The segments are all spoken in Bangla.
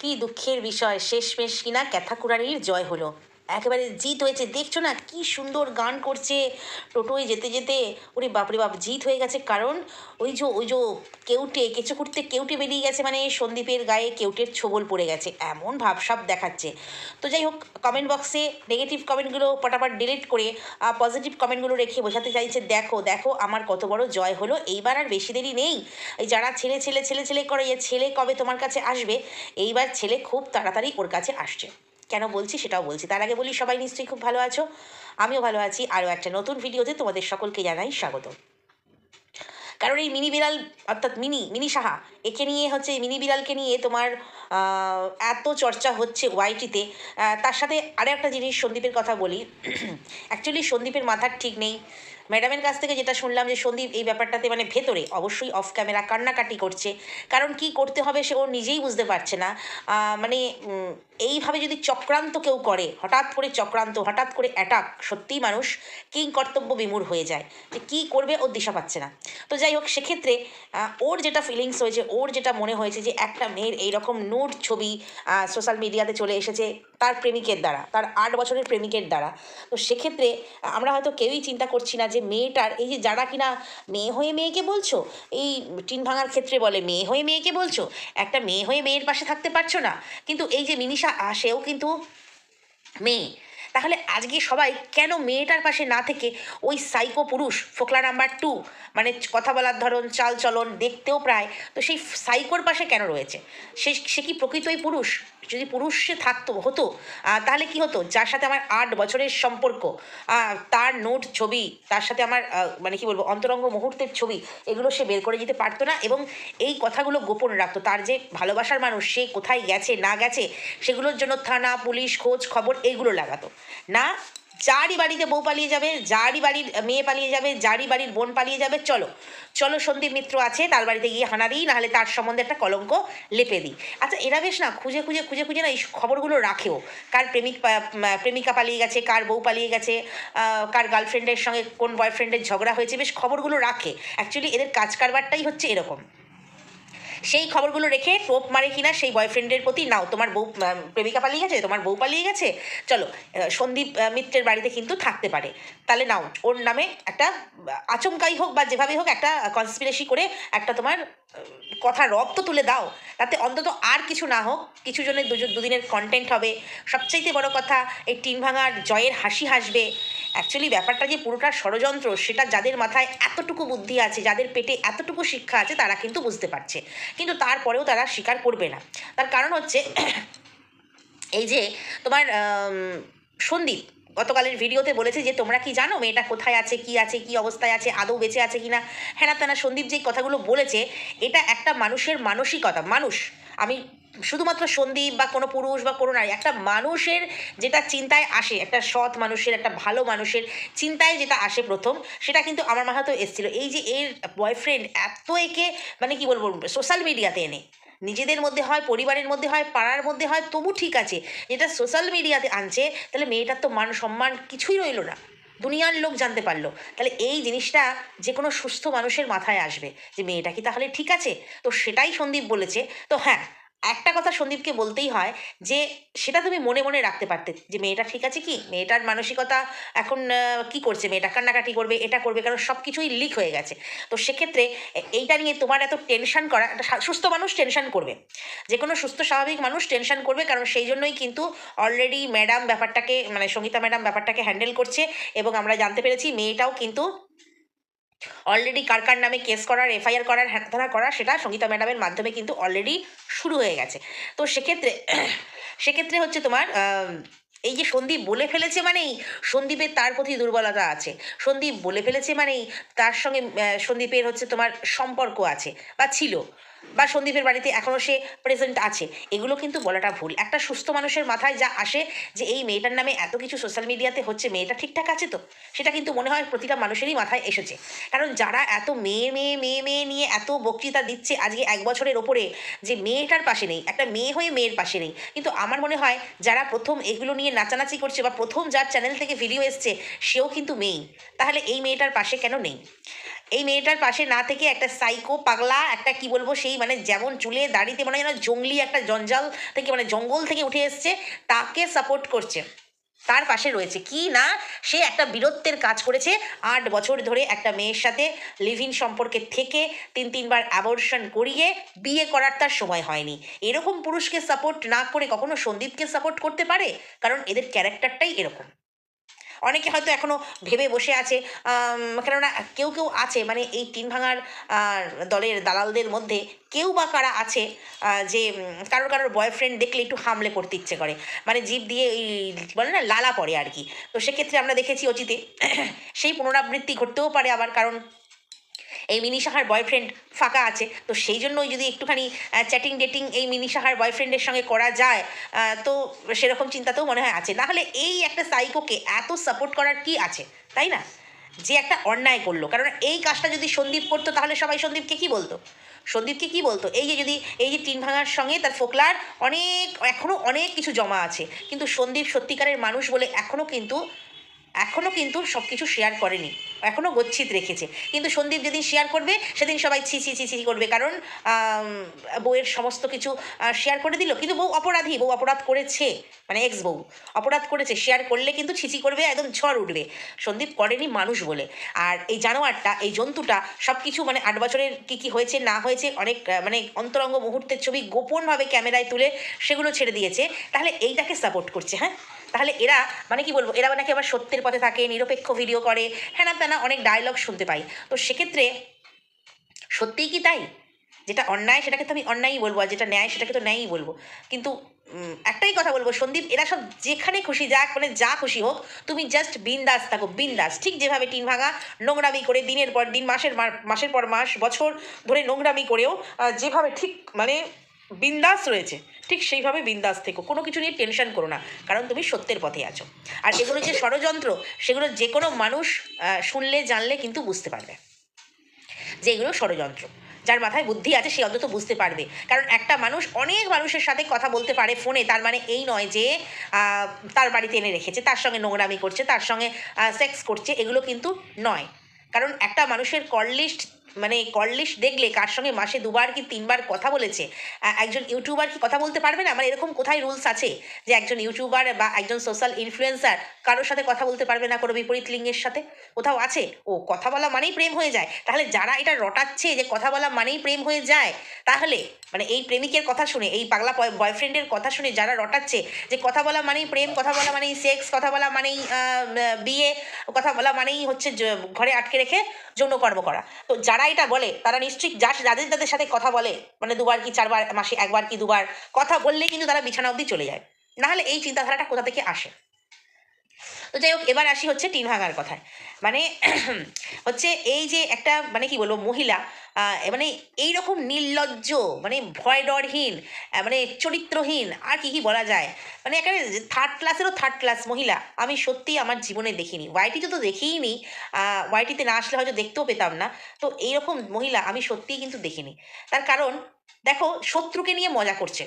কি দুঃখের বিষয়? শেষমেশ কিনা ক্যাথাকুরারির জয় হলো। একেবারে জিত হয়েছে। দেখছ না কি সুন্দর গান করছে টোটোয় যেতে যেতে। ওরে বাপরে বাপ, জিত হয়ে গেছে। কারণ ওই যে ওই যে কেউটে, কেঁচো করতে কেউটে বেরিয়ে গেছে মানে সন্দীপের গায়ে কেউটের ছোবল পড়ে গেছে। এমন ভাবসাব দেখাচ্ছে। তো যাই হোক কমেন্ট বক্সে নেগেটিভ কমেন্টগুলো পটাপট ডিলিট করে পজিটিভ কমেন্টগুলো রেখে বোঝাতে চাইছে, দেখো দেখো আমার কত বড় জয় হলো। এইবার আর বেশি দেরি নেই। এই যারা ছেলে ছেলে ছেলে ছেলে করে ছেলে কবে তোমার কাছে আসবে? এইবার ছেলে খুব তাড়াতাড়ি ওর কাছে আসছে। কেন বলছি সেটাও বলছি। তার আগে বলি, সবাই নিশ্চয়ই খুব ভালো আছো। আমিও ভালো আছি। আরও একটা নতুন ভিডিওতে তোমাদের সকলকে জানাই স্বাগত। কারণ এই মিনি বিড়াল, অর্থাৎ মিনি মিনি সাহা, একে নিয়ে হচ্ছে মিনি বিড়ালকে নিয়ে তোমার এত চর্চা হচ্ছে ওয়াইটিতে। তার সাথে আরও একটা জিনিস সন্দীপের কথা বলি। অ্যাকচুয়ালি সন্দীপের মাথার ঠিক নেই। ম্যাডামের কাছ থেকে যেটা শুনলাম যে সন্দীপ এই ব্যাপারটাতে মানে ভেতরে অবশ্যই অফ ক্যামেরা কান্নাকাটি করছে। কারণ কি করতে হবে সে ও নিজেই বুঝতে পারছে না। মানে এইভাবে যদি চক্রান্ত কেউ করে, হঠাৎ করে চক্রান্ত, হঠাৎ করে অ্যাটাক সত্যিই মানুষ কিং কর্তব্য বিমূঢ় হয়ে যায়। যে কী করবে ওর দিশা পাচ্ছে না। তো যাই হোক, সেক্ষেত্রে ওর যেটা ফিলিংস হয়েছে, ওর যেটা মনে হয়েছে যে একটা মেয়ের এইরকম নোট ছবি সোশ্যাল মিডিয়াতে চলে এসেছে তার প্রেমিকের দ্বারা, তার আট বছরের প্রেমিকের দ্বারা। তো সেক্ষেত্রে আমরা হয়তো কেউই চিন্তা করছি না যে মেয়েটার, এই যে যারা কিনা মেয়ে হয়ে মেয়েকে বলছো, এই টিন ভাঙার ক্ষেত্রে বলে মেয়ে হয়ে মেয়েকে বলছো, একটা মেয়ে হয়ে মেয়ের পাশে থাকতে পারছ না। কিন্তু এই যে মিনিষা আসেও কিন্তু মেয়ে। তাহলে আজকে সবাই কেন মেয়েটার পাশে না থেকে ওই সাইকো পুরুষ, ফোকলা নাম্বার টু মানে কথা বলার ধরন চাল চলন দেখতেও প্রায়, তো সেই সাইকোর পাশে কেন রয়েছে? সে সে কি প্রকৃতই পুরুষ? যদি পুরুষ সে থাকতো, হতো তাহলে কি হতো? যার সাথে আমার আট বছরের সম্পর্ক তার নোট ছবি, তার সাথে আমার মানে কি বলব, অন্তরঙ্গ মুহূর্তের ছবি, এগুলো সে বের করে যেতে পারতো না এবং এই কথাগুলো গোপন রাখতো। তার যে ভালোবাসার মানুষ, সে কোথায় গেছে, না গেছে, সেগুলোর জন্য থানা, পুলিশ, খোঁজ খবর এইগুলো লাগাতো। না, যারই বাড়িতে বউ পালিয়ে যাবে, যারই বাড়ির মেয়ে পালিয়ে যাবে, যারই বাড়ির বোন পালিয়ে যাবে, চলো। চলো সন্দীপ মিত্র আছে, তার বাড়িতে গিয়ে হানা দিই, নাহলে তার সম্বন্ধে একটা কলঙ্ক লেপে দিই। আচ্ছা এরা বেশ না খুঁজে খুঁজে খুঁজে খুঁজে না এই খবরগুলো রাখেও। কার প্রেমিক প্রেমিকা পালিয়ে গেছে, কার বউ পালিয়ে গেছে কার গার্লফ্রেন্ডের সঙ্গে কোন বয়ফ্রেন্ডের ঝগড়া হয়েছে, বেশ খবরগুলো রাখে। অ্যাকচুয়ালি এদের কাজ কারবারটাই হচ্ছে এরকম। সেই খবরগুলো রেখে টোপ মারে কিনা সেই বয়ফ্রেন্ডের প্রতি? নাও, তোমার বউ প্রেমিকা পালিয়ে গেছে, তোমার বউ পালিয়ে গেছে? চলো সন্দীপ মিত্রের বাড়িতে কিন্তু থাকতে পারে। তাহলে নাও, ওর নামে একটা আচমকাই হোক বা যেভাবেই হোক একটা কনসপিরেসি করে একটা তোমার কথা রব তো তুলে দাও। তাতে অন্তত আর কিছু না হোক, কিছু জনের দুজন দুদিনের কন্টেন্ট হবে। সবচাইতে বড় কথা, এই টিন ভাঙার জয়ের হাসি হাসবে। অ্যাকচুয়ালি ব্যাপারটা যে পুরোটা ষড়যন্ত্র, সেটা যাদের মাথায় এতটুকু বুদ্ধি আছে, যাদের পেটে এতটুকু শিক্ষা আছে, তারা কিন্তু বুঝতে পারছে। কিন্তু তারপরেও তারা স্বীকার করবে না। তার কারণ হচ্ছে, এই যে তোমার সন্দীপ গতকালের ভিডিওতে বলেছে যে, তোমরা কি জানো মেয়েটা কোথায় আছে, কি আছে, কি অবস্থায় আছে, আদৌ বেঁচে আছে কিনা? হ্যাঁ তেনা সন্দীপ যে কথাগুলো বলেছে, এটা একটা মানুষের মানসিকতা। মানুষ, আমি শুধুমাত্র সন্দীপ বা কোনো পুরুষ বা কোনো নারী, একটা মানুষের যেটা চিন্তায় আসে, একটা সৎ মানুষের, একটা ভালো মানুষের চিন্তায় যেটা আসে প্রথম, সেটা কিন্তু আমার মাথাতেও এসেছিল। এই যে এর বয়ফ্রেন্ড এত একে মানে কি বলব সোশ্যাল মিডিয়াতে এনে। নিজেদের মধ্যে হয়, পরিবারের মধ্যে হয়, পাড়ার মধ্যে হয়, তবু ঠিক আছে। যেটা সোশ্যাল মিডিয়াতে আনছে, তাহলে মেয়েটার তো মান সম্মান কিছুই রইল না। দুনিয়ার লোক জানতে পারল। তাহলে এই জিনিসটা যে কোনো সুস্থ মানুষের মাথায় আসবে যে, মেয়েটা কি তাহলে ঠিক আছে? তো সেটাই সন্দীপ বলেছে। তো হ্যাঁ একটা কথা সন্দীপকে বলতেই হয় যে, সেটা তুমি মনে মনে রাখতে পারতে যে, মেয়েটা ঠিক আছে কি? মেয়েটার মানসিকতা এখন কি করছে? মেয়েটা কান্নাকাটি করবে, এটা করবে, কারণ সব কিছুই লিক হয়ে গেছে। তো সেক্ষেত্রে এইটা নিয়ে তোমার এত টেনশন করা, একটা সুস্থ মানুষ টেনশন করবে। যে কোনো সুস্থ, স্বাভাবিক মানুষ টেনশন করবে, কারণ সেই জন্যই কিন্তু অলরেডি ম্যাডাম ব্যাপারটাকে মানে সঙ্গীতা ম্যাডাম ব্যাপারটাকে হ্যান্ডেল করছে এবং আমরা জানতে পেরেছি মেয়েটাও কিন্তু অলরেডি কার কার নামে কেস করার এফআইআর করার হ্যানা করা সেটা সঙ্গীতা ম্যাডামের মাধ্যমে কিন্তু অলরেডি শুরু হয়ে গেছে। তো সেক্ষেত্রে সেক্ষেত্রে হচ্ছে তোমার এই যে সন্দীপ বলে ফেলেছে মানেই সন্দীপের তার প্রতি দুর্বলতা আছে। সন্দীপ বলে ফেলেছে মানেই তার সঙ্গে সন্দীপের হচ্ছে তোমার সম্পর্ক আছে, বা ছিল। বা সন্দীপের বাড়িতে এখনও সে প্রেজেন্ট আছে, এগুলো কিন্তু বলাটা ভুল। একটা সুস্থ মানুষের মাথায় যা আসে যে এই মেয়েটার নামে এত কিছু সোশ্যাল মিডিয়াতে হচ্ছে, মেয়েটা ঠিকঠাক আছে তো? সেটা কিন্তু মনে হয় প্রতিটা মানুষেরই মাথায় এসেছে। কারণ যারা এত মেয়ে মেয়ে মেয়ে মেয়ে নিয়ে এত বক্তৃতা দিচ্ছে আজকে এক বছরের ওপরে যে মেয়েটার পাশে নেই, একটা মেয়ে হয়ে মেয়ের পাশে নেই। কিন্তু আমার মনে হয় যারা প্রথম এগুলো নিয়ে নাচানাচি করছে বা প্রথম যার চ্যানেল থেকে ভিডিও এসছে, সেও কিন্তু মেয়েই। তাহলে এই মেয়েটার পাশে কেন নেই? এই মেয়েটার পাশে না থেকে একটা সাইকো পাগলা, একটা কি বলব, সে সেই মানে যেমন চুলে দাড়িতে মানে যেন জঙ্গলি একটা জঞ্জাল থেকে মানে জঙ্গল থেকে উঠে এসছে, তাকে সাপোর্ট করছে। তার পাশে রয়েছে। কি না? সে একটা বীরত্বের কাজ করেছে। আট বছর ধরে একটা মেয়ের সাথে লিভ ইন সম্পর্কে থেকে তিন তিনবার অ্যাবর্শন করিয়ে বিয়ে করার তার সময় হয়নি। এরকম পুরুষকে সাপোর্ট না করে কখনো সন্দীপকে সাপোর্ট করতে পারে? কারণ এদের ক্যারেক্টারটাই এরকম। অনেকে হয়তো এখনও ভেবে বসে আছে কেননা কেউ কেউ আছে মানে এই টিন ভাঙার দলের দালালদের মধ্যে কেউ বা কারা আছে যে কারোর কারোর বয়ফ্রেন্ড দেখলে একটু হামলে করতে ইচ্ছে করে। মানে জীব দিয়ে এই বলে না, লালা পড়ে আর কি। তো সেক্ষেত্রে আমরা দেখেছি অচিতে সেই পুনরাবৃত্তি ঘটতেও পারে আবার, কারণ এই মিনি সাহার বয়ফ্রেন্ড ফাঁকা আছে। তো সেই জন্যই যদি একটুখানি চ্যাটিং ডেটিং এই মিনি সাহার বয়ফ্রেন্ডের সঙ্গে করা যায় তো সেরকম চিন্তাতেও মনে হয় আছে। না হলে এই একটা সাইকোকে এত সাপোর্ট করার কি আছে? তাই না? যে একটা অন্যায় করল। কারণ এই কাজটা যদি সন্দীপ করতো, তাহলে সবাই সন্দীপকে কি বলতো? সন্দীপকে কি বলতো? এই যে যদি, এই যে টিন ভাঙার সঙ্গে তার ফোকলার অনেক এখনও অনেক কিছু জমা আছে। কিন্তু সন্দীপ সত্যিকারের মানুষ বলে এখনও কিন্তু এখনও কিন্তু সব কিছু শেয়ার করেনি। এখনও গচ্ছিত রেখেছে। কিন্তু সন্দীপ যেদিন শেয়ার করবে, সেদিন সবাই ছি ছি ছি ছি করবে। কারণ বউয়ের সমস্ত কিছু শেয়ার করে দিল। কিন্তু বউ অপরাধী। বউ অপরাধ করেছে। মানে এক্স বউ। অপরাধ করেছে। শেয়ার করলে কিন্তু ছিচি করবে, একদম ঝড় উঠবে। সন্দীপ করেনি মানুষ বলে। আর এই জানোয়ারটা, এই জন্তুটা সব কিছু মানে আট বছরের কী কী হয়েছে, না হয়েছে, অনেক মানে অন্তরঙ্গ মুহূর্তের ছবি গোপনভাবে ক্যামেরায় তুলে সেগুলো ছেড়ে দিয়েছে। তাহলে এইটাকে সাপোর্ট করছে হ্যাঁ? তাহলে এরা মানে কি বলব, এরা নাকি আবার সত্যের পথে থাকে, নিরপেক্ষ ভিডিও করে হ্যাঁ তেনা অনেক ডায়লগ শুনতে পাই। তো সেক্ষেত্রে সত্যিই কি তাই? যেটা অন্যায়, সেটাকে তো আমি অন্যায়ই বলব, আর যেটা ন্যায়, সেটাকে তো ন্যায়ই বলব। কিন্তু একটাই কথা বলব, সন্দীপ, এরা সব যেখানে খুশি যাক মানে যা খুশি হোক, তুমি জাস্ট বিন্দাস থাকো, বিন্দাস। ঠিক যেভাবে টিন ভাঙা, নোংরামি করে দিনের পর দিন, মাসের মাসের পর মাস, বছর ধরে নোংরামি করেও যেভাবে ঠিক মানে বিন্দাস রয়েছে। ঠিক সেইভাবে বিন্দাস থেকো। কোনো কিছু নিয়ে টেনশন করো না, কারণ তুমি সত্যের পথে আছো। আর এগুলো যে ষড়যন্ত্র, সেগুলো যে কোনো মানুষ শুনলে, জানলে কিন্তু বুঝতে পারবে। যে এগুলো ষড়যন্ত্র। যার মাথায় বুদ্ধি আছে, সে অন্তত বুঝতে পারবে। কারণ একটা মানুষ অনেক মানুষের সাথে কথা বলতে পারে ফোনে, তার মানে এই নয় যে তার বাড়িতে এনে রেখেছে, তার সঙ্গে নোংরামি করছে, তার সঙ্গে সেক্স করছে, এগুলো কিন্তু নয়। কারণ একটা মানুষের কল লিস্ট মানে কল লিস্ট দেখলে কার সঙ্গে মাসে দুবার কি তিনবার কথা বলেছে? একজন ইউটিউবার কি কথা বলতে পারবে না? মানে এরকম কোথায় রুলস আছে যে একজন ইউটিউবার বা একজন সোশ্যাল ইনফ্লুয়েন্সার কারোর সাথে কথা বলতে পারবে না কোনো বিপরীত লিঙ্গের সাথে? কোথাও আছে? ও, কথা বলা মানেই প্রেম হয়ে যায়। তাহলে যারা এটা রটাচ্ছে যে কথা বলা মানেই প্রেম হয়ে যায়, তাহলে মানে এই প্রেমিকের কথা শুনে, এই পাগলা বয়ফ্রেন্ডের কথা শুনে যারা রটাচ্ছে যে কথা বলা মানেই প্রেম, কথা বলা মানেই সেক্স কথা বলা মানেই বিয়ে, কথা বলা মানেই হচ্ছে ঘরে আটকে রেখে যৌন যৌনকর্ম করা। তো যারা এটা বলে, তারা নিশ্চয়ই যা যাদের যাদের সাথে কথা বলে মানে দুবার কি চারবার, মাসে একবার কি দুবার কথা বললে কিন্তু তারা বিছানা অবধি চলে যায়। নাহলে এই চিন্তাধারাটা কোথা থেকে আসে? তো যাই হোক, এবার আসি হচ্ছে টিন ভাঙার কথায়। মানে হচ্ছে এই যে একটা মানে কি বলব, মহিলা মানে এই রকম নির্লজ্জ মানে ভয় ডরহীন মানে চরিত্রহীন, আর কি কি বলা যায়? মানে একটা থার্ড ক্লাসেরও থার্ড ক্লাস মহিলা, আমি সত্যি আমার জীবনে দেখিনি। ওয়াইটিতে তো দেখিনি ওয়াইটিতে না আসলে হয়তো দেখতেও পেতাম না, তো এইরকম মহিলা আমি সত্যিই কিন্তু দেখিনি। তার কারণ, দেখো, শত্রুকে নিয়ে মজা করছে।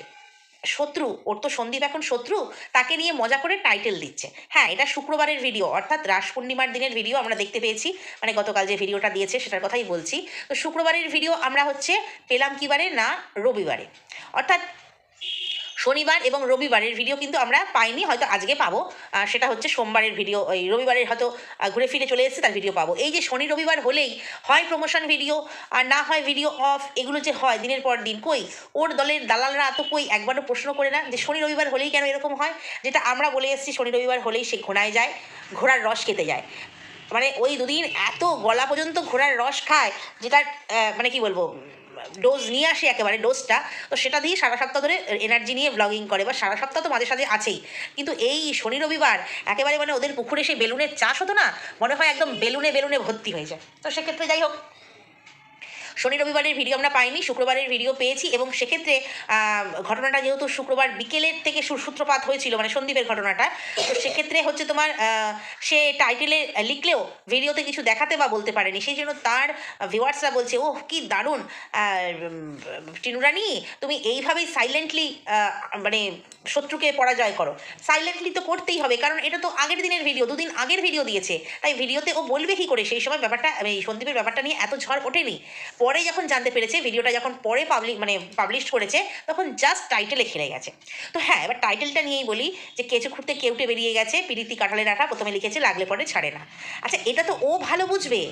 শত্রু, ওর তো সন্দীপ এখন শত্রু, তাকে নিয়ে মজা করে টাইটেল দিচ্ছে। হ্যাঁ এটা শুক্রবারের ভিডিও অর্থাৎ রাস পূর্ণিমার দিনের ভিডিও আমরা দেখতে পেয়েছি। মানে গতকাল যে ভিডিওটা দিয়েছে সেটার কথাই বলছি। তো শুক্রবারের ভিডিও আমরা হচ্ছে পেলাম কিবারে না রবিবারে। অর্থাৎ শনিবার এবং রবিবারের ভিডিও কিন্তু আমরা পাইনি, হয়তো আজকে পাবো। সেটা হচ্ছে সোমবারের ভিডিও ওই রবিবারের হয়তো ঘুরে ফিরে চলে এসেছে, তার ভিডিও পাবো। এই যে শনি রবিবার হলেই হয় প্রমোশন ভিডিও আর না হয় ভিডিও অফ এগুলো যে হয় দিনের পর দিন, কই? ওর দলের দালালরা তো কই, একবারও প্রশ্ন করে না যে শনি রবিবার হলেই কেন এরকম হয়? যেটা আমরা বলে এসেছি, শনি রবিবার হলেই সে ঘোড়ায় যায়, ঘোড়ার রস খেতে যায়। মানে ওই দুদিন এত গলা পর্যন্ত ঘোড়ার রস খায় যেটা মানে কি বলব ডোজ নিয়ে আসে একেবারে ডোজটা তো সেটা দিয়ে সারা সপ্তাহ ধরে এনার্জি নিয়ে ব্লগিং করে, বা সারা সপ্তাহ তো মাঝে সাঝে আছেই। কিন্তু এই শনি রবিবার একেবারে মানে ওদের পুকুরে সেই বেলুনের চাষ হতো না, মনে হয় একদম বেলুনে বেলুনে ভর্তি হয়ে যায়। তো সেক্ষেত্রে যাই হোক শনি রবিবারের ভিডিও আমরা পাইনি, শুক্রবারের ভিডিও পেয়েছি এবং সেক্ষেত্রে ঘটনাটা যেহেতু শুক্রবার বিকেলের থেকে সূত্রপাত হয়েছিল মানে সন্দীপের ঘটনাটা, তো সেক্ষেত্রে হচ্ছে তোমার সে টাইটেলে লিখলেও ভিডিওতে কিছু দেখাতে বা বলতে পারেনি। সেই জন্য তার ভিউয়ার্সরা বলছে, ওহ, কি দারুণ টিনুরানি, তুমি এইভাবেই সাইলেন্টলি মানে শত্রুকে পরাজয় করো। সাইলেন্টলি তো করতেই হবে, কারণ এটা তো আগের দিনের ভিডিও দুদিন আগের ভিডিও দিয়েছে। তাই ভিডিওতে ও বলবে কি করে? সেই সময় ব্যাপারটা, এই সন্দীপের ব্যাপারটা নিয়ে এত ঝড় ওঠেনি। পরে যখন জানতে পেরেছে, ভিডিওটা যখন পরে পাবলিক মানে পাবলিশ করেছে, তখন জাস্ট টাইটেলে খেলে গেছে। তো হ্যাঁ এবার টাইটেলটা নিয়েই বলি যে, কেঁচো খুঁড়তে কেউটে বেরিয়ে গেছে, পিরিতি কাঁঠালের আঠা প্রথমে লিখেছে, লাগলে পরে ছাড়ে না। আচ্ছা এটা তো ও ভালো বুঝবে,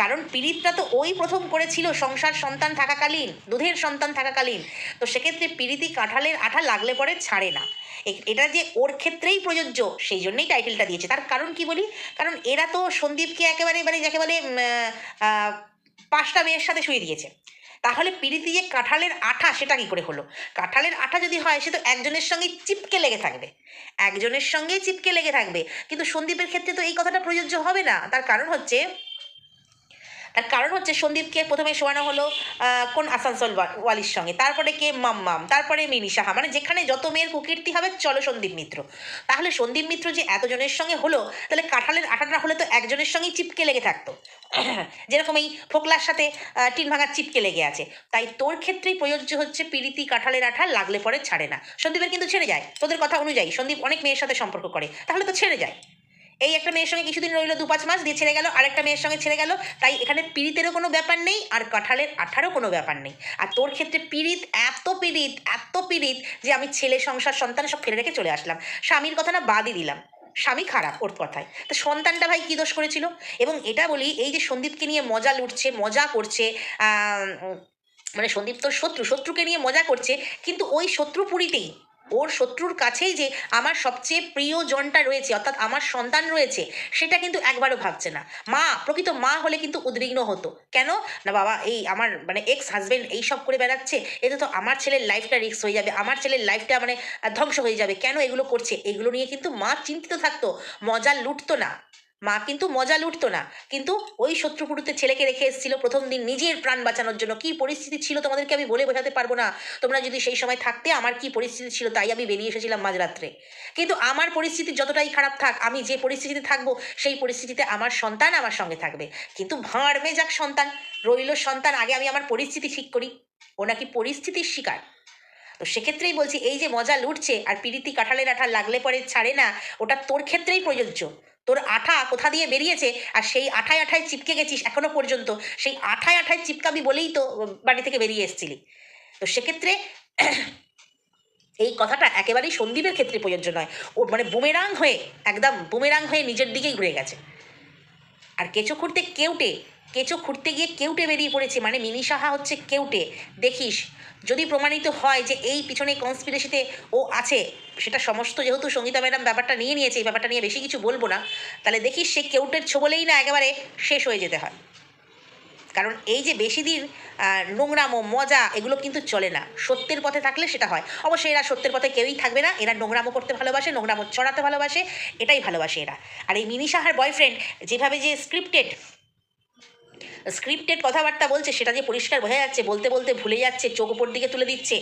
কারণ পীড়িতটা তো ওই প্রথম করেছিল, সংসার সন্তান থাকাকালীন, দুধের সন্তান থাকাকালীন। তো সেক্ষেত্রে পীড়িতি কাঁঠালের আঠা লাগলে পরে ছাড়ে না। এটা যে ওর ক্ষেত্রেই প্রযোজ্য, সেই জন্যই টাইটেলটা দিয়েছে। তার কারণ কি বলি? কারণ এরা তো সন্দীপকে একেবারে মানে যাকে বলে পাঁচটা মেয়ের সাথে শুয়ে দিয়েছে। তাহলে পিড়িতে যে কাঁঠালের আঠা সেটা কি করে হলো? কাঁঠালের আঠা যদি হয়, সে তো একজনের সঙ্গে চিপকে লেগে থাকবে। একজনের সঙ্গেই চিপকে লেগে থাকবে। কিন্তু সন্দীপের ক্ষেত্রে তো এই কথাটা প্রযোজ্য হবে না। তার কারণ হচ্ছে তার কারণ হচ্ছে সন্দীপকে প্রথমে শোয়ানো হলো কোন আসানসোল ওয়া- ওয়ালির সঙ্গে। তারপরে কে? মাম্মাম। তারপরে মিনি সাহা। মানে যেখানে যত মেয়ের কুকীর্তি হবে, চলো সন্দীপ মিত্র। তাহলে সন্দীপ মিত্র যে এতজনের সঙ্গে হলো, তাহলে কাঁঠালের আঠাটা হলে তো একজনের সঙ্গেই চিপকে লেগে থাকতো। যেরকম এই ফোকলার সাথে টিন ভাঙার চিপকে লেগে আছে। তাই তোর ক্ষেত্রেই প্রযোজ্য হচ্ছে পিরিতি কাঁঠালের আঠা, লাগলে পরে ছাড়ে না। সন্দীপের কিন্তু ছেড়ে যায়। তোদের কথা অনুযায়ী সন্দীপ অনেক মেয়ের সাথে সম্পর্ক করে। তাহলে তো ছেড়ে যায়। এই একটা মেয়ের সঙ্গে কিছুদিন রইল দু পাঁচ মাস, দিয়ে ছেড়ে গেল, আরেকটা মেয়ের সঙ্গে ছেড়ে গেল, তাই এখানে পীড়িতেরও কোনো ব্যাপার নেই আর কাঁঠালের আঠারও কোনো ব্যাপার নেই। আর তোর ক্ষেত্রে পীড়িত, এত পীড়িত এত পীড়িত যে আমি ছেলে, সংসার, সন্তান সব ফেলে রেখে চলে আসলাম। স্বামীর কথা না বাদই দিলাম। স্বামী খারাপ ওর কথায়। তো সন্তানটা ভাই কী দোষ করেছিল? এবং এটা বলি, এই যে সন্দীপকে নিয়ে মজা লুটছে, মজা করছে মানে সন্দীপ তোর শত্রু, শত্রুকে নিয়ে মজা করছে, কিন্তু ওই শত্রুপুরীতেই ওর শত্রুর কাছেই যে আমার সবচেয়ে প্রিয় জনটা রয়েছে, অর্থাৎ আমার সন্তান রয়েছে, সেটা কিন্তু একবারও ভাবছে না। মা, প্রকৃত মা হলে কিন্তু উদ্বিগ্ন হতো। কেন? না বাবা, এই আমার মানে এক্স হাজবেন্ড এই সব করে বেড়াচ্ছে, এতে তো আমার ছেলের লাইফটা রিস্ক হয়ে যাবে, আমার ছেলের লাইফটা মানে ধ্বংস হয়ে যাবে। কেন এগুলো করছে? এগুলো নিয়ে কিন্তু মা চিন্তিত থাকতো, মজা লুটতো না। মা কিন্তু মজা লুটতো না। কিন্তু ওই শত্রুপুরুতে ছেলেকে রেখে এসেছিল প্রথম দিন নিজের প্রাণ বাঁচানোর জন্য। কি পরিস্থিতি ছিল তোমাদেরকে আমি বলে বোঝাতে পারব না। তোমরা যদি সেই সময় থাকতে, আমার কি পরিস্থিতি ছিল তাই আমি বেরিয়ে এসেছিলাম মাঝরাত্রে। কিন্তু আমার পরিস্থিতি যতটাই খারাপ থাক, আমি যে পরিস্থিতিতে থাকব, সেই পরিস্থিতিতে আমার সন্তান আমার সঙ্গে থাকবে। কিন্তু ভাঁড়বে যাক সন্তান। রইল সন্তান, আগে আমি আমার পরিস্থিতি ঠিক করি। ও নাকি পরিস্থিতির শিকার। তো সেক্ষেত্রেই বলছি, এই যে মজা লুটছে, আর পিরিতি কাঁঠালের আঠা লাগলে পরে ছাড়ে না, ওটা তোর ক্ষেত্রেই প্রযোজ্য। তোর আঠা কোথা দিয়ে বেরিয়েছে? আর সেই আঠায় আঠায় চিপকে গেছিস এখনও পর্যন্ত? সেই আঠায় আঠায় চিপকাবি বলেই তো বাড়ি থেকে বেরিয়ে এসেছিলি। তো সেক্ষেত্রে এই কথাটা একেবারেই সন্দীপের ক্ষেত্রে প্রযোজ্য নয়। ও মানে বুমেরাং হয়ে, একদম বুমেরাং হয়ে নিজের দিকেই ঘুরে গেছে। আর কেঁচো খুঁড়তে কেউটে, কেঁচো খুঁড়তে গিয়ে কেউটে বেরিয়ে পড়েছে। মানে মিনি সাহা হচ্ছে কেউটে। দেখিস যদি প্রমাণিত হয় যে এই পিছনে কনস্পিরেসিতে ও আছে, সেটা সমস্ত যেহেতু সঙ্গীতা ম্যাডাম ব্যাপারটা নিয়ে নিয়েছে, এই ব্যাপারটা নিয়ে বেশি কিছু বলব না, তাহলে দেখিস সে কেউটের ছোবলেই না একেবারে শেষ হয়ে যেতে হয়। কারণ এই যে বেশি দিন নোংরামো মজা, এগুলো কিন্তু চলে না। সত্যের পথে থাকলে সেটা হয়। অবশ্যই এরা সত্যের পথে কেউই থাকবে না। এরা নোংরামো করতে ভালোবাসে নোংরামো ছড়াতে ভালোবাসে, এটাই ভালোবাসে এরা। আর এই মিনি সাহার বয়ফ্রেন্ড যেভাবে যে স্ক্রিপ্টেড স্ক্রিপ্টেড কথাবার্তা বলছে, সেটা যে পরিষ্কার বোঝা যাচ্ছে, বলতে বলতে ভুলে যাচ্ছে, চোখ ওপর দিকে তুলে দিচ্ছে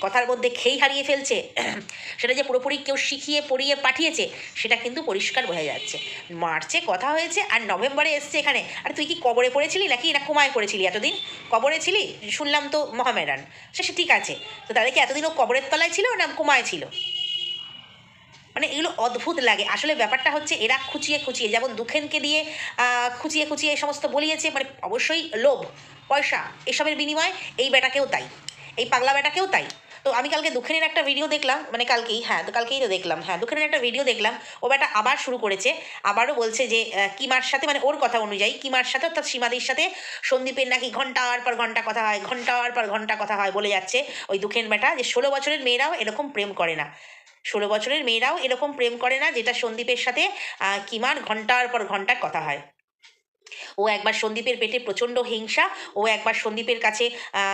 কথার মধ্যে খেই হারিয়ে ফেলছে, সেটা যে পুরোপুরি কেউ শিখিয়ে, পড়িয়ে পাঠিয়েছে, সেটা কিন্তু পরিষ্কার বোঝা যাচ্ছে। মার্চে কথা হয়েছে আর নভেম্বরে এসছে এখানে। আর তুই কি কবরে পড়েছিলি নাকি? না কোমায় পড়েছিলি এতদিন? কবরে ছিলি? শুনলাম তো মহামেরান। সে ঠিক আছে। তো তাহলে কি এতদিন ও কবরের তলায় ছিল না কোমায় ছিল? মানে এগুলো অদ্ভুত লাগে। আসলে ব্যাপারটা হচ্ছে এরা খুঁচিয়ে খুঁচিয়ে, যেমন দুখেনকে দিয়ে খুঁচিয়ে খুঁচিয়ে এই সমস্ত বলিয়েছে মানে অবশ্যই লোভ, পয়সা, এসবের বিনিময়ে এই বেটাকেও তাই, এই পাগলা বেটাকেও তাই। তো আমি কালকে দুঃখের একটা ভিডিও দেখলাম মানে কালকেই হ্যাঁ তো কালকেই তো দেখলাম হ্যাঁ দুঃখের একটা ভিডিও দেখলাম, ও বেটা আবার শুরু করেছে, আবারও বলছে যে কিমার সাথে মানে ওর কথা অনুযায়ী কিমার সাথে, অর্থাৎ সীমাদির সাথে সন্দীপের নাকি ঘণ্টার পর ঘণ্টা কথা হয়, ঘণ্টার পর ঘণ্টা কথা হয় বলে যাচ্ছে ওই দুঃখের বেটা যে ষোলো বছরের মেয়েরাও এরকম প্রেম করে না। ষোলো বছরের মেয়েরাও এরকম প্রেম করে না, যেটা সন্দীপের সাথে কিমার ঘণ্টার পর ঘণ্টা কথা হয়। ও একবার সন্দীপের পেটে প্রচণ্ড হিংসা, ও একবার সন্দীপের কাছে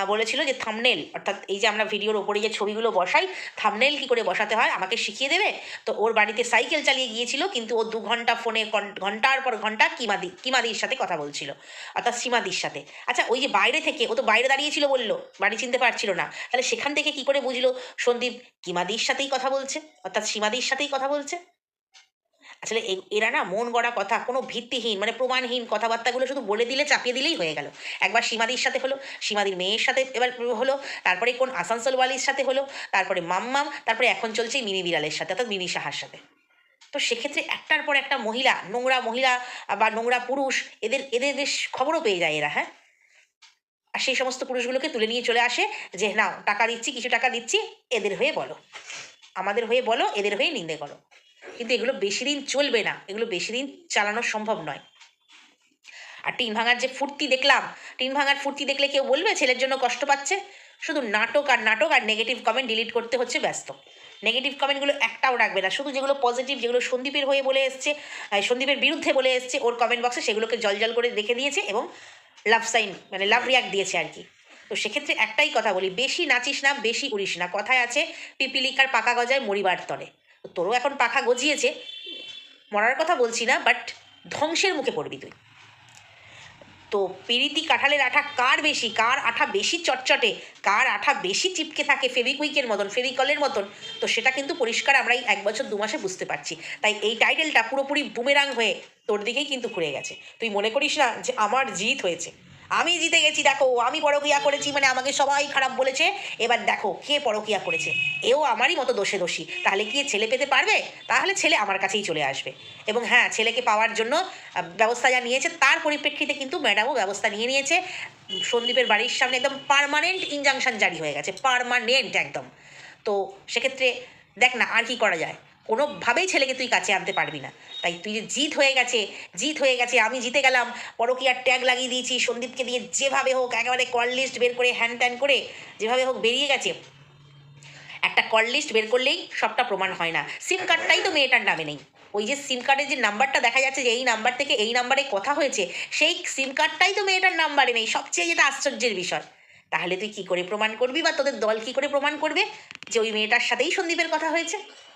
বলেছিল যে থামনেল অর্থাৎ এই যে আমরা ভিডিওর ওপরে যে ছবিগুলো বসাই থামনেল কি করে বসাতে হয়, আমাকে শিখিয়ে দেবে? তো ওর বাড়িতে সাইকেল চালিয়ে গিয়েছিল, কিন্তু ও দু ঘণ্টা ফোনে ঘন- ঘণ্টার পর ঘণ্টা কিমাদি, কিমাদির সাথে কথা বলছিল, অর্থাৎ সীমাদির সাথে। আচ্ছা ওই যে বাইরে থেকে, ও তো বাইরে দাঁড়িয়েছিল বলল, বাড়ি চিনতে পারছিল না। তাহলে সেখান থেকে কি করে বুঝলো সন্দীপ? কিমাদির সাথেই কথা বলছে, অর্থাৎ সীমাদির সাথেই কথা বলছে। আসলে এরা না মন গড়া কথা, কোনো ভিত্তিহীন মানে প্রমাণহীন কথাবার্তাগুলো শুধু বলে দিলে, চাপিয়ে দিলেই হয়ে গেল। একবার সীমাদির সাথে হলো, সীমাদির মেয়ের সাথে এবার হলো, তারপরে কোন আসানসোলওয়ালির সাথে হলো, তারপরে মাম্মাম, তারপরে এখন চলছে মিনি বিড়ালের সাথে, অর্থাৎ মিনি সাহার সাথে। তো সেক্ষেত্রে একটার পর একটা মহিলা, নোংরা মহিলা বা নোংরা পুরুষ, এদের এদের বেশ খবরও পেয়ে যায় এরা হ্যাঁ? আর সেই সমস্ত পুরুষগুলোকে তুলে নিয়ে চলে আসে যে, নাও, টাকা দিচ্ছি, কিছু টাকা দিচ্ছি, এদের হয়ে বলো। আমাদের হয়ে বলো, এদের হয়ে নিন্দে করো। কিন্তু এগুলো বেশি দিন চলবে না, এগুলো বেশি দিন চালানো সম্ভব নয়। আর টিন ভাঙার যে ফুর্তি দেখলাম, টিন ভাঙার ফুর্তি দেখলে কেউ বলবে ছেলের জন্য কষ্ট পাচ্ছে? শুধু নাটক আর নাটক আর নেগেটিভ কমেন্ট ডিলিট করতে হচ্ছে, ব্যস্ত। নেগেটিভ কমেন্টগুলো একটাও রাখবে না, শুধু যেগুলো পজিটিভ যেগুলো সন্দীপের হয়ে বলে এসছে সন্দীপের বিরুদ্ধে বলে এসছে, ওর কমেন্ট বক্সে সেগুলোকে জল জল করে রেখে দিয়েছে এবং লাভ সাইন মানে লাভ রিয়াক্ট দিয়েছে আর কি। তো সেক্ষেত্রে একটাই কথা বলি, বেশি নাচিস না, বেশি উড়িস না। কথায় আছে, পিপিলিকার পাকা গজায় মরিবার তলে। তোরও এখন পাখা গজিয়েছে। মরার কথা বলছি না বাট ধ্বংসের মুখে পড়বি তুই। তো পিরিতি কাঁঠালের আঠা কার বেশি? কার আঠা বেশি চটচটে? কার আঠা বেশি চিপকে থাকে ফেভিকুইকের মতন, ফেভিকলের মতন? তো সেটা কিন্তু পরিষ্কার আমরা এই এক বছর দু মাসে বুঝতে পারছি। তাই এই টাইটেলটা পুরোপুরি বুমেরাং হয়ে তোর দিকেই কিন্তু ঘুরে গেছে। তুই মনে করিস না যে আমার জিত হয়েছে। আমি জিতে গেছি, দেখো, আমি পরকিয়া করেছি মানে আমাকে সবাই খারাপ বলেছে। এবার দেখো, কে পরকিয়া করেছে? এও আমারই মতো দোষে দোষী। তাহলে কি ছেলে পেতে পারবে? তাহলে ছেলে আমার কাছেই চলে আসবে। এবং হ্যাঁ ছেলেকে পাওয়ার জন্য ব্যবস্থা যা নিয়েছে, তার পরিপ্রেক্ষিতে কিন্তু ম্যাডামও ব্যবস্থা নিয়ে নিয়েছে। সন্দীপের বাড়ির সামনে একদম পারমানেন্ট ইনজাংশন জারি হয়ে গেছে। পার্মানেন্ট একদম। তো সেক্ষেত্রে দেখ না, আর কি করা যায়? কোনোভাবেই ছেলেকে তুই কাছে আনতে পারবি না। তাই তুই জিত হয়ে গেছে, জিত হয়ে গেছে, আমি জিতে গেলাম, পরকিয়ার ট্যাগ লাগিয়ে দিয়েছি, সন্দীপকে দিয়ে যেভাবে হোক একেবারে কল লিস্ট বের করে হ্যান ত্যান করে যেভাবে হোক বেরিয়ে গেছে। একটা কল লিস্ট বের করলেই সবটা প্রমাণ হয় না। সিম কার্ডটাই তো মেয়েটার নামে নেই। ওই যে সিম কার্ডের যে নাম্বারটা দেখা যাচ্ছে যে এই নাম্বার থেকে এই নাম্বারে কথা হয়েছে, সেই সিম কার্ডটাই তো মেয়েটার নাম্বারে নেই। সবচেয়ে যেটা আশ্চর্যের বিষয়। তাহলে তুই কি করে প্রমাণ করবি বা তোদের দল কি করে প্রমাণ করবে যে ওই মেয়েটার সাথেই সন্দীপের কথা হয়েছে? হ্যাঁ হ্যাঁ হ্যাঁ হ্যাঁ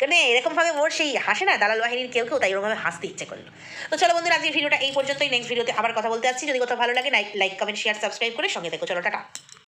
কেন এরকমভাবে ওর সেই হাসে না দালাল বাহিনীর কেউ কেউ, তাই এরকমভাবে হাসতে ইচ্ছে করল। তো চলো বন্ধুরা, আজকের ভিডিওটা এই পর্যন্তই। নেক্সট ভিডিওতে আবার কথা বলতে যাচ্ছি। যদি কোথাও ভালো লাগে লাইক কমেন্ট শেয়ার সাবস্ক্রাইব করে সঙ্গে দেখো চলো, টাটা।